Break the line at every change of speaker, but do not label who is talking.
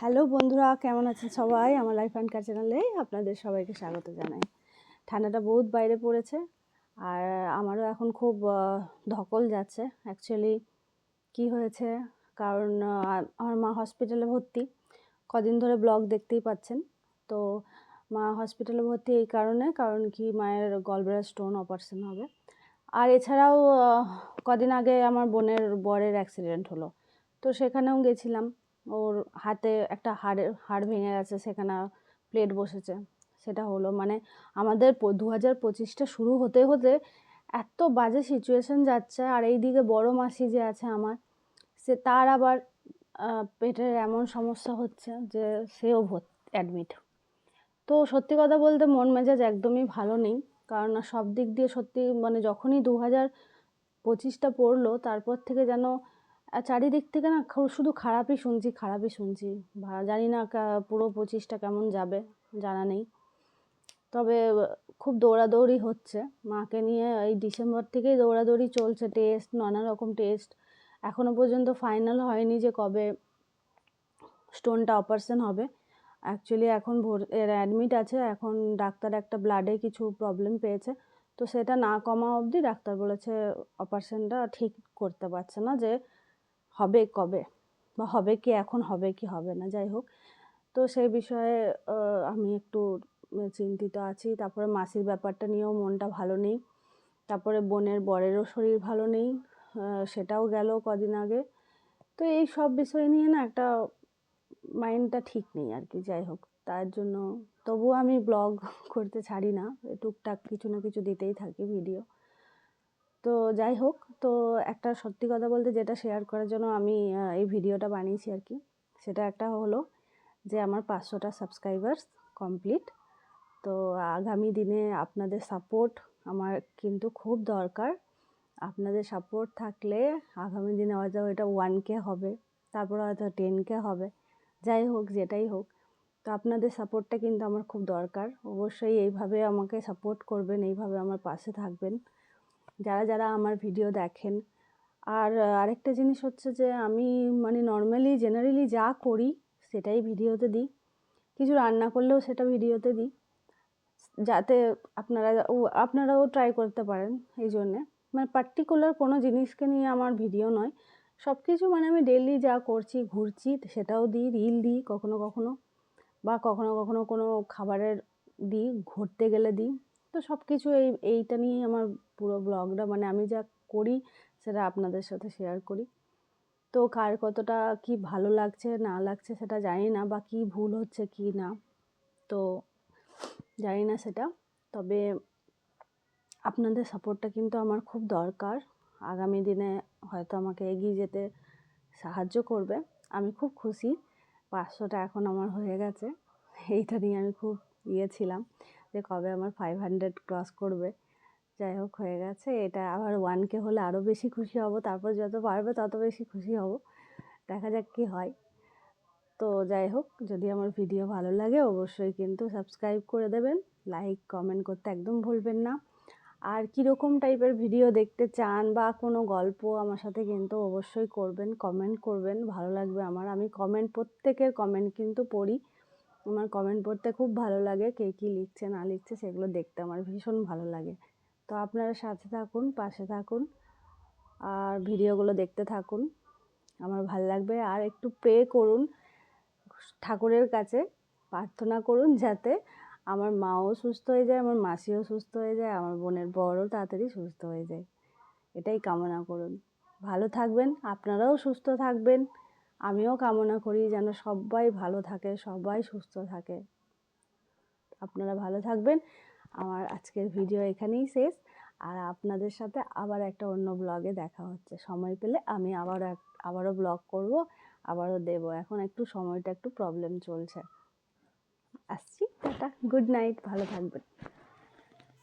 Hello বন্ধুরা, কেমন আছেন সবাই? আমার লাইফ অ্যান্ড কার চ্যানেলে আপনাদের সবাইকে স্বাগত জানাই। ঠান্ডাটা বহুত বাইরে পড়েছে আর আমারও এখন খুব ধকল যাচ্ছে। অ্যাকচুয়ালি কি হয়েছে? কারণ আমার মা হসপিটালে ভর্তি। কদিন ধরে ব্লগ দেখতেই পাচ্ছেন। তো মা হসপিটালে ভর্তি এই কারণে, কারণ কি মায়ের গলব্লাডার স্টোন অপারেশন হবে। আর এছাড়াও কদিন আগে আমার বোনের বরের অ্যাক্সিডেন্ট হলো। তো সেখানেও গেছিলাম। ওর হাতে একটা হাড়ের হাড় ভেঙে গেছে, সেখানে প্লেট বসেছে। সেটা হলো মানে আমাদের দু হাজার পঁচিশটা শুরু হতে হতে এত বাজে সিচুয়েশন যাচ্ছে, আর এইদিকে বড় মাসি যে আছে আমার, সে তার আবার পেটের এমন সমস্যা হচ্ছে যে সেও অ্যাডমিট তো সত্যি কথা বলতে মন মেজাজ একদমই ভালো নেই, কারণ সব দিক দিয়ে সত্যি মানে যখনই দু হাজার পঁচিশটা পড়ল, তারপর থেকে যেন আহ, চারিদিক থেকে না শুধু খারাপই শুনছি খারাপই শুনছি। জানি না পুরো পঁচিশটা কেমন যাবে জানা নেই। তবে খুব দৌড়াদৌড়ি হচ্ছে। মাকে নিয়ে এই ডিসেম্বর থেকেই দৌড়াদৌড়ি চলছে টেস্ট নানা রকম টেস্ট। এখনও পর্যন্ত ফাইনাল হয়নি যে কবে স্টোনটা অপারেশন হবে। অ্যাকচুয়ালি এখন ভোর এর অ্যাডমিট আছে এখন ডাক্তার একটা ব্লাডে কিছু প্রবলেম পেয়েছে। তো সেটা না কমা অবধি ডাক্তার বলেছে অপারেশনটা ঠিক করতে পারছে না যে হবে কবে? বা হবে কি এখন, হবে কি হবে না? যাই হোক, তো সেই বিষয়ে আমি একটু চিন্তিত আছি। তারপরে মাসির ব্যাপারটা নিয়েও মনটা ভালো নেই। তারপরে বোনের বরেরও শরীর ভালো নেই। সেটাও গেল কদিন আগে। তো এই সব বিষয় নিয়ে না একটা মাইন্ডটা ঠিক নেই আর কি, যাই হোক। তার জন্য তবুও আমি ব্লগ করতে ছাড়ি না। টুকটাক কিছু না কিছু দিতেই থাকি ভিডিও। তো যাই হোক, তো একটা সত্যি কথা বলতে যেটা শেয়ার করার জন্য আমি এই ভিডিওটা বানিয়েছি আর কি, সেটা একটা হলো যে আমার পাঁচশোটা সাবস্ক্রাইবার্স কমপ্লিট তো আগামী দিনে আপনাদের সাপোর্ট আমার কিন্তু খুব দরকার। আপনাদের সাপোর্ট থাকলে আগামী দিনে হয়তো এটা ওয়ান কে হবে, তারপরে হয়তো টেন কে হবে, যাই হোক, যেটাই হোক। তো আপনাদের সাপোর্টটা কিন্তু আমার খুব দরকার। অবশ্যই এইভাবে আমাকে সাপোর্ট করবেন, এইভাবে আমার পাশে থাকবেন। যারা যারা আমার ভিডিও দেখেন। আর আরেকটা জিনিস হচ্ছে যে, আমি মানে নর্মালি জেনারেলি যা করি সেটাই ভিডিওতে দিই। কিছু রান্না করলেও সেটা ভিডিওতে দিই। যাতে আপনারা আপনারাও ট্রাই করতে পারেন এই জন্যে। মানে পার্টিকুলার কোনো জিনিসকে নিয়ে আমার ভিডিও নয়। সব কিছু মানে আমি ডেলি যা করছি, ঘুরছি, সেটাও দিই রিল দিই কখনো কখনো। বা কখনো কখনো কোনো খাবারের দিই, ঘুরতে গেলে দিই। তো সব কিছু এই, এইটা নিয়েই আমার পুরো ব্লগটা মানে আমি যা করি সেটা আপনাদের সাথে শেয়ার করি। তো কার কতটা কি ভালো লাগছে, না লাগছে সেটা জানি না, বা কি ভুল হচ্ছে কি না, তো জানি না সেটা। তবে আপনাদের সাপোর্টটা কিন্তু আমার খুব দরকার। আগামী দিনে হয়তো আমাকে এগিয়ে যেতে সাহায্য করবে। আমি খুব খুশি, পাঁচশোটা এখন আমার হয়ে গেছে। এইটা নিয়ে আমি খুব ইয়ে ছিলাম যে কবে আমার ফাইভ হান্ড্রেড ক্রস করবে। যাই হোক, হয়ে গেছে। এটা আবার ওয়ানকে হলে আরও বেশি খুশি হব। তারপর যত পারবে তত বেশি খুশি হব। দেখা যাক কী হয়। তো যাই হোক, যদি আমার ভিডিও ভালো লাগে অবশ্যই কিন্তু সাবস্ক্রাইব করে দেবেন। লাইক কমেন্ট করতে একদম ভুলবেন না। আর কীরকম টাইপের ভিডিও দেখতে চান বা কোনো গল্প আমার সাথে কিন্তু অবশ্যই করবেন কমেন্ট করবেন। ভালো লাগবে আমার। আমি কমেন্ট প্রত্যেকের কমেন্ট কিন্তু পড়ি। আমার কমেন্ট পড়তে খুব ভালো লাগে। কে কী লিখছে, না লিখছে, সেগুলো দেখতে আমার ভীষণ ভালো লাগে। তো আপনারা সাথে থাকুন, পাশে থাকুন আর ভিডিওগুলো দেখতে থাকুন। আমার ভালো লাগবে। আর একটু প্রে করুন, ঠাকুরের কাছে প্রার্থনা করুন যাতে আমার মাও সুস্থ হয়ে যায়, আমার মাসিও সুস্থ হয়ে যায়, আমার বোনের বড়ও তাড়াতাড়ি সুস্থ হয়ে যায়। এটাই কামনা করুন। ভালো থাকবেন, আপনারাও সুস্থ থাকবেন, আমিও কামনা করি যেন সবাই ভালো থাকে, সবাই সুস্থ থাকে। আপনারা ভালো থাকবেন। আমার আজকের ভিডিও এখানেই শেষ। আর আপনাদের সাথে আবার একটা অন্য ব্লগে দেখা হচ্ছে। সময় পেলে আমি আবার আবারও ব্লগ করব, আবারও দেব। এখন একটু সময়টা একটু প্রবলেম চলছে। আসছি, টাটা। গুড নাইট ভালো থাকবেন।